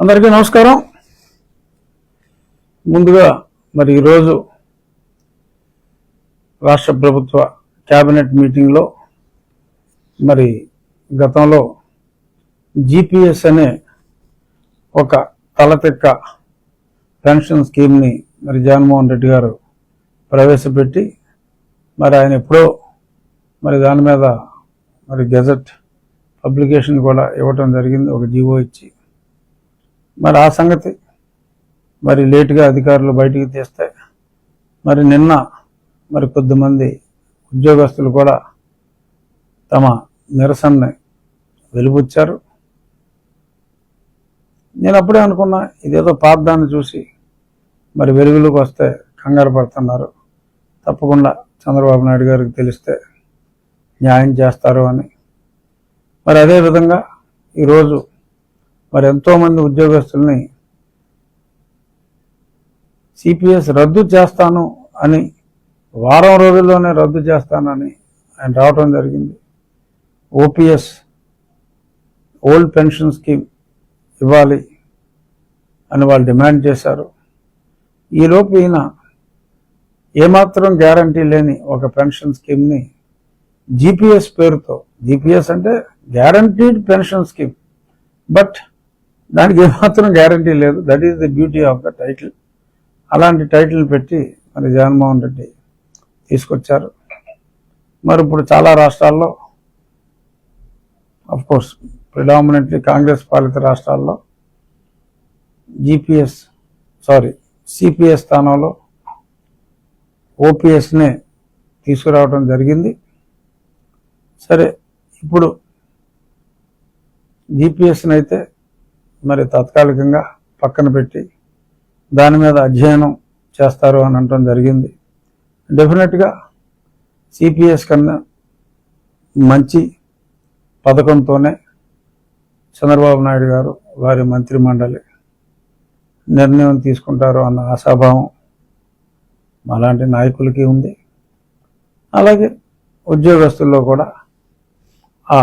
అందరికీ నమస్కారం. ముందుగా మరి ఈరోజు రాష్ట్ర ప్రభుత్వ క్యాబినెట్ మీటింగ్లో మరి గతంలో జీపీఎస్ అనే ఒక తలతెక్క పెన్షన్ స్కీమ్ని మరి జగన్మోహన్ రెడ్డి గారు ప్రవేశపెట్టి మరి ఆయన ఎప్పుడో మరి దాని మీద మరి గెజెట్ పబ్లికేషన్ కూడా ఇవ్వటం జరిగింది. ఒక జీవో ఇచ్చి మరి ఆ సంగతి మరి లేటుగా అధికారులు బయటికి తీస్తే మరి నిన్న మరి కొద్దిమంది ఉద్యోగస్తులు కూడా తమ నిరసనని వెలుబుచ్చారు. నేను అప్పుడే అనుకున్నా ఇదేదో పార్థాన్ని చూసి మరి వెలుగులోకి వస్తే కంగారు పడుతున్నారు. తప్పకుండా చంద్రబాబు నాయుడు గారికి తెలిస్తే న్యాయం చేస్తారు అని. మరి అదేవిధంగా ఈరోజు మరి ఎంతోమంది ఉద్యోగస్తుల్ని సిపిఎస్ రద్దు చేస్తాను అని వారం రోజుల్లోనే రద్దు చేస్తానని ఆయన రావటం జరిగింది. ఓపీఎస్ ఓల్డ్ పెన్షన్ స్కీమ్ ఇవ్వాలి అని వాళ్ళు డిమాండ్ చేశారు. ఈలోపు ఈయన ఏమాత్రం గ్యారంటీ లేని ఒక పెన్షన్ స్కీమ్ని జీపీఎస్ పేరుతో జీపీఎస్ అంటే గ్యారంటీడ్ పెన్షన్ స్కీమ్ బట్ దానికి ఏమాత్రం గ్యారంటీ లేదు. That is the beauty of the title అలాంటి టైటిల్ పెట్టి మరి జగన్మోహన్ రెడ్డి తీసుకొచ్చారు. మరి ఇప్పుడు చాలా రాష్ట్రాల్లో అఫ్ కోర్స్ ప్రిడామినెంట్లీ కాంగ్రెస్ పాలిత రాష్ట్రాల్లో జీపీఎస్ సారీ సిపిఎస్ స్థానంలో ఓపీఎస్నే తీసుకురావడం జరిగింది. సరే ఇప్పుడు జీపీఎస్ని అయితే మరి తాత్కాలికంగా పక్కన పెట్టి దాని మీద అధ్యయనం చేస్తారు అని అనటం జరిగింది. డెఫినెట్గా సిపిఎస్ కన్నా మంచి పథకంతోనే చంద్రబాబు నాయుడు గారు వారి మంత్రిమండలి నిర్ణయం తీసుకుంటారు అన్న ఆశాభావం అలాంటి నాయకులకి ఉంది. అలాగే ఉద్యోగస్తుల్లో కూడా ఆ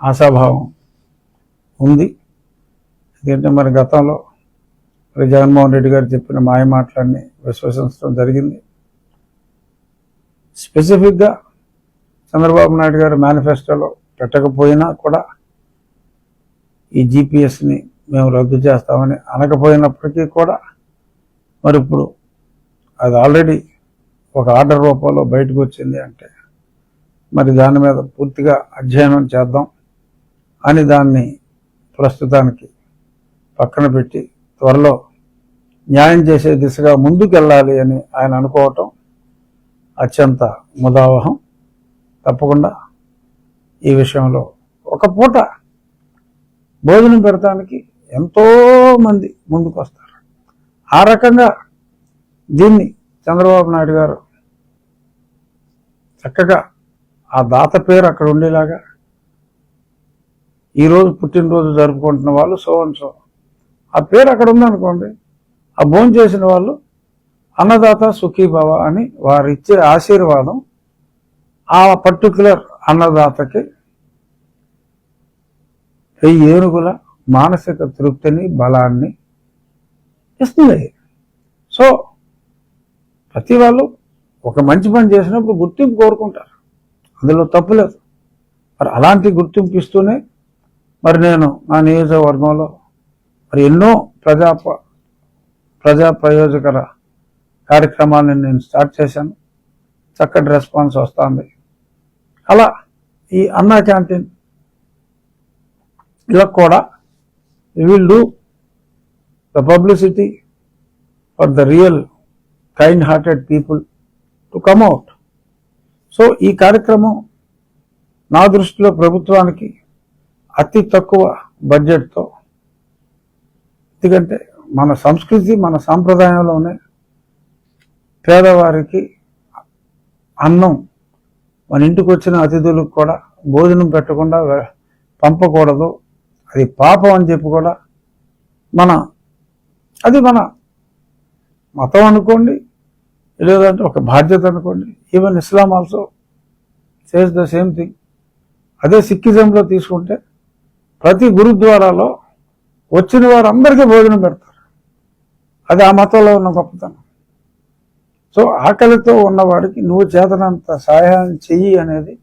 ఆశాభావం ఉంది. ఎందుకంటే మరి గతంలో మరి జగన్మోహన్ రెడ్డి గారు చెప్పిన మాయ మాటలన్నీ విశ్వసించడం జరిగింది. స్పెసిఫిక్గా చంద్రబాబు నాయుడు గారు మేనిఫెస్టోలో పెట్టకపోయినా కూడా ఈ జీపీఎస్ని మేము రద్దు చేస్తామని అనకపోయినప్పటికీ కూడా మరి ఇప్పుడు అది ఆల్రెడీ ఒక ఆర్డర్ రూపంలో బయటకు వచ్చింది అంటే మరి దాని మీద పూర్తిగా అధ్యయనం చేద్దాం అని దాన్ని ప్రస్తుతానికి పక్కన పెట్టి త్వరలో న్యాయం చేసే దిశగా ముందుకెళ్ళాలి అని ఆయన అనుకోవటం అత్యంత ముదావహం. తప్పకుండా ఈ విషయంలో ఒక పూట భోజనం పెడతానికి ఎంతో మంది ముందుకు వస్తారు ఆ రకంగా దీన్ని చంద్రబాబు నాయుడు గారు చక్కగా ఆ దాత పేరు అక్కడ ఉండేలాగా ఈరోజు పుట్టినరోజు జరుపుకుంటున్న వాళ్ళు సో అండ్ సో. ఆ పేరు అక్కడ ఉందనుకోండి ఆ భోజనం చేసిన వాళ్ళు అన్నదాత సుఖీభవ అని వారిచ్చే ఆశీర్వాదం ఆ పర్టికులర్ అన్నదాతకి వెయ్యి ఏనుగుల మానసిక తృప్తిని బలాన్ని ఇస్తుంది. సో ప్రతి వాళ్ళు ఒక మంచి పని చేసినప్పుడు గుర్తింపు కోరుకుంటారు. అందులో తప్పు లేదు. మరి అలాంటి గుర్తింపు ఇస్తూనే మరి నేను నా నియోజకవర్గంలో మరి ఎన్నో ప్రజా ప్రజా ప్రయోజకర కార్యక్రమాలను నేను స్టార్ట్ చేశాను. చక్కటి రెస్పాన్స్ వస్తుంది. అలా ఈ అన్నా క్యాంటీన్ ఇలా కూడా will do the publicity for the real kind hearted people to come out. So ఈ కార్యక్రమం నా దృష్టిలో ప్రభుత్వానికి అతి తక్కువ బడ్జెట్తో ఎందుకంటే మన సంస్కృతి మన సాంప్రదాయంలోనే పేదవారికి అన్నం మన ఇంటికి వచ్చిన అతిథులకు కూడా భోజనం పెట్టకుండా పంపకూడదు. అది పాపం అని చెప్పి కూడా మన అది మన మతం అనుకోండి లేదంటే ఒక బాధ్యత అనుకోండి. Even Islam also says the same thing అదే సిక్కిజంలో తీసుకుంటే ప్రతి గురుద్వారాలో వచ్చిన వారందరికీ భోజనం పెడతారు. అది ఆ మతంలో ఉన్న గొప్పతనం. సో ఆకలితో ఉన్నవాడికి నువ్వు చేతనంత సహాయం చెయ్యి అనేది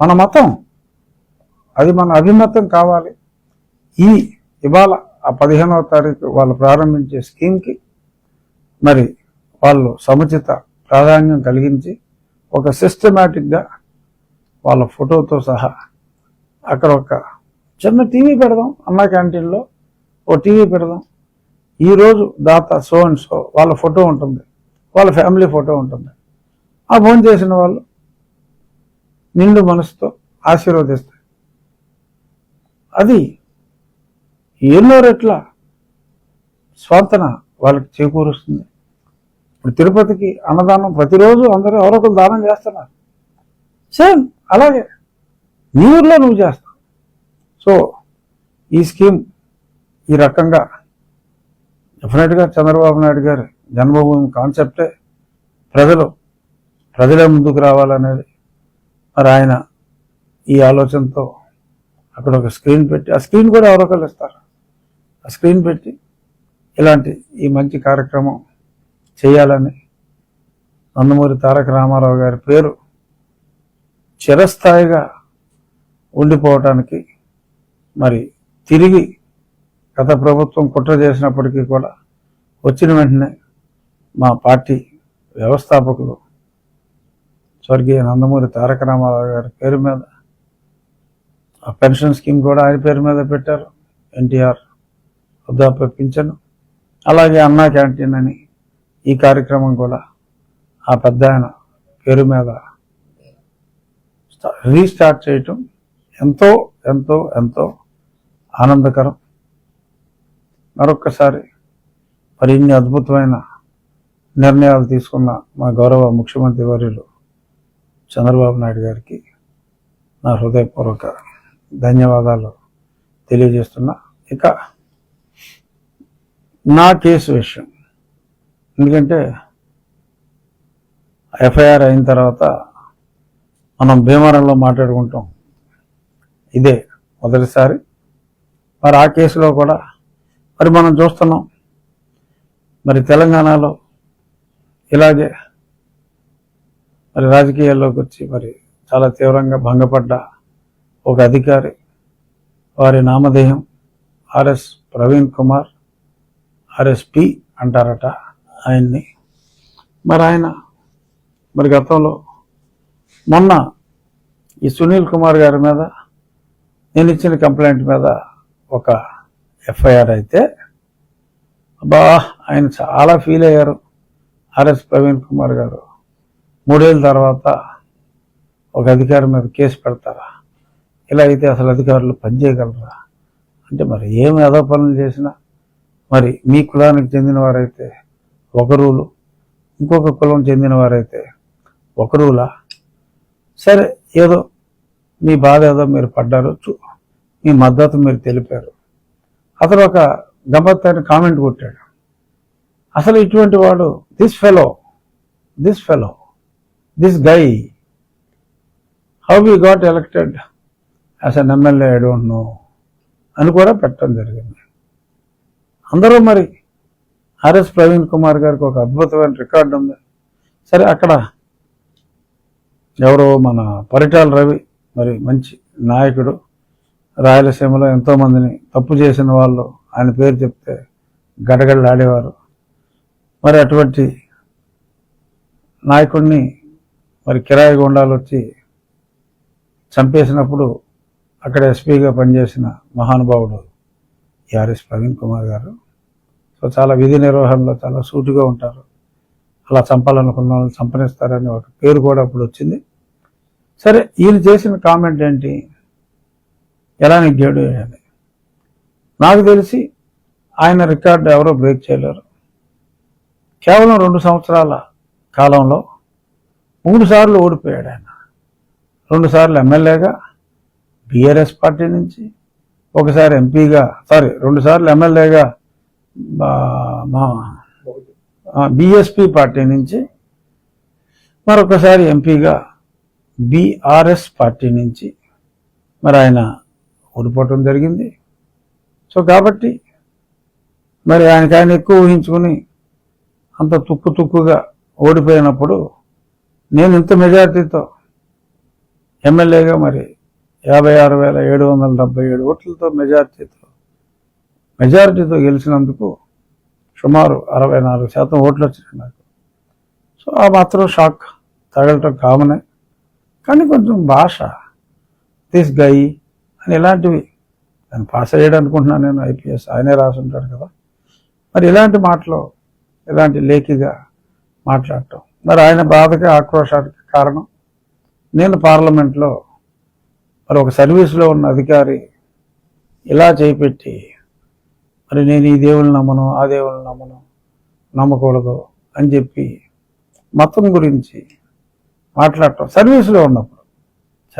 మన మతం. అది మన అభిమతం కావాలి. ఈ ఇవాళ ఆ పదిహేనవ తారీఖు వాళ్ళు ప్రారంభించే స్కీమ్కి మరి వాళ్ళు సముచిత ప్రాధాన్యం కలిగించి ఒక సిస్టమేటిక్గా వాళ్ళ ఫోటోతో సహా అక్కడ ఒక చిన్న టీవీ పెడదాం అన్నా క్యాంటీన్లో ఓ టీవీ పెడదాం. ఈరోజు దాత సో అండ్ సో వాళ్ళ ఫోటో ఉంటుంది. వాళ్ళ ఫ్యామిలీ ఫోటో ఉంటుంది. ఆ ఫోన్ చేసిన వాళ్ళు నిండు మనసుతో ఆశీర్వదిస్తాయి. అది ఎన్నో రెట్ల స్వార్థన వాళ్ళకి చేకూరుస్తుంది. ఇప్పుడు తిరుపతికి అన్నదానం ప్రతిరోజు అందరూ ఎవరో ఒకరు దానం చేస్తున్నారు. సేమ్ అలాగే నీ ఊర్లో నువ్వు చేస్తావు. సో ఈ స్కీమ్ ఈ రకంగా డెఫినెట్గా చంద్రబాబు నాయుడు గారి జన్మభూమి కాన్సెప్టే ప్రజలు ప్రజలే ముందుకు రావాలనేది. మరి ఆయన ఈ ఆలోచనతో అక్కడ ఒక స్క్రీన్ పెట్టి ఆ స్క్రీన్ కూడా ఎవరొకరు ఇస్తారు. ఆ స్క్రీన్ పెట్టి ఇలాంటి ఈ మంచి కార్యక్రమం చేయాలని నందమూరి తారక రామారావు గారి పేరు చిరస్థాయిగా ఉండిపోవటానికి మరి తిరిగి గత ప్రభుత్వం కుట్ర చేసినప్పటికీ కూడా వచ్చిన వెంటనే మా పార్టీ వ్యవస్థాపకులు స్వర్గీయ నందమూరి తారక రామారావు గారి పేరు మీద ఆ పెన్షన్ స్కీమ్ కూడా ఆయన పేరు మీద పెట్టారు. ఎన్టీఆర్ వృద్ధాప్య పింఛను. అలాగే అన్నా క్యాంటీన్ అని ఈ కార్యక్రమం కూడా ఆ పెద్ద ఆయన పేరు మీద రీస్టార్ట్ చేయటం ఎంతో ఎంతో ఎంతో ఆనందకరం. మరొక్కసారి మరిన్ని అద్భుతమైన నిర్ణయాలు తీసుకున్న మా గౌరవ ముఖ్యమంత్రి వర్యులు చంద్రబాబు నాయుడు గారికి నా హృదయపూర్వక ధన్యవాదాలు తెలియజేస్తున్నా. ఇక నా కేసు విషయం. ఎందుకంటే ఎఫ్ఐఆర్ అయిన తర్వాత మనం భీమవరంలో మాట్లాడుకుంటాం. ఇదే మొదటిసారి. మరి ఆ కేసులో కూడా మరి మనం చూస్తున్నాం. మరి తెలంగాణలో ఇలాగే మరి రాజకీయాల్లోకి వచ్చి మరి చాలా తీవ్రంగా భంగపడ్డ ఒక అధికారి వారి నామధేయం ఆర్ఎస్ ప్రవీణ్ కుమార్ ఆర్ఎస్పి అంటారట ఆయన్ని. మరి ఆయన మరి గతంలో మొన్న ఈ సునీల్ కుమార్ గారి మీద నేను ఇచ్చిన కంప్లైంట్ మీద ఒక ఎఫ్ఐఆర్ అయితే అబ్బా ఆయన చాలా ఫీల్ అయ్యారు. ఆర్ఎస్ ప్రవీణ్ కుమార్ గారు. మూడేళ్ళ తర్వాత ఒక అధికారి మీద కేసు పెడతారా? ఇలా అయితే అసలు అధికారులు పనిచేయగలరా అంటే మరి ఏమి ఏదో పనులు చేసినా మరి మీ కులానికి చెందిన వారైతే ఒక రూలు ఇంకొక కులం చెందిన వారైతే ఒక రూలా? సరే ఏదో మీ బాధ ఏదో మీరు పడ్డారు మీ మద్దతు మీరు తెలిపారు. అతను ఒక గమ్మత్తైన కామెంట్ కొట్టాడు. అసలు ఇటువంటి వాడు this fellow this fellow this guy how we got elected as an MLA I don't know అని కూడా పెట్టడం జరిగింది. అందరూ మరి ఆర్ఎస్ ప్రవీణ్ కుమార్ గారికి ఒక అద్భుతమైన రికార్డు ఉంది. సరే అక్కడ ఎవరో మన పరిటాల రవి మరి మంచి నాయకుడు రాయలసీమలో ఎంతోమందిని తప్పు చేసిన వాళ్ళు ఆయన పేరు చెప్తే గడగడలాడేవారు. మరి అటువంటి నాయకుడిని మరి కిరాయి గుండాలు వచ్చి చంపేసినప్పుడు అక్కడ ఎస్పీగా పనిచేసిన మహానుభావుడు ఆర్ఎస్ ప్రవీణ్ కుమార్ గారు. సో చాలా విధి నిర్వహణలో చాలా సూటిగా ఉంటారు. అలా చంపాలనుకున్న వాళ్ళు చంపనిస్తారని ఒక పేరు కూడా అప్పుడు వచ్చింది సరే ఈయన చేసిన కామెంట్ ఏంటి? ఎలా గేడు అని. నాకు తెలిసి ఆయన రికార్డు ఎవరో బ్రేక్ చేయలేరు. కేవలం రెండు సంవత్సరాల కాలంలో మూడు సార్లు ఓడిపోయాడు ఆయన. రెండు సార్లు ఎమ్మెల్యేగా బీఆర్ఎస్ పార్టీ నుంచి ఒకసారి ఎంపీగా సారీ రెండు సార్లు ఎమ్మెల్యేగా మా బిఎస్పి పార్టీ నుంచి మరొకసారి ఎంపీగా బీఆర్ఎస్ పార్టీ నుంచి మరి ఆయన ఓడిపోవటం జరిగింది. సో కాబట్టి మరి ఆయనకి ఆయన ఎక్కువ ఊహించుకుని అంత తుక్కు తుక్కుగా ఓడిపోయినప్పుడు నేను ఇంత మెజారిటీతో ఎమ్మెల్యేగా మరి యాభై ఆరు వేల ఏడు వందల డెబ్బై ఏడు ఓట్లతో మెజారిటీతో మెజారిటీతో గెలిచినందుకు సుమారు అరవై నాలుగు శాతం ఓట్లు వచ్చినాయి నాకు. సో ఆ మాత్రం షాక్ తగలటం కామనే. కానీ కొంచెం భాష దిస్ గై అని ఇలాంటివి. నేను పాస్ అయ్యాడు అనుకుంటున్నాను నేను ఐపీఎస్. ఆయనే రాసుంటాడు కదా. మరి ఇలాంటి మాటలు ఇలాంటి లేఖిగా మాట్లాడటం. మరి ఆయన బాధకి ఆక్రోషానికి కారణం నేను పార్లమెంట్లో మరి ఒక సర్వీస్లో ఉన్న అధికారి ఇలా చేపెట్టి మరి నేను ఈ దేవుని నమ్మను ఆ దేవుని నమ్మను నమ్మకూడదు అని చెప్పి మతం గురించి మాట్లాడటం. సర్వీస్లో ఉన్నప్పుడు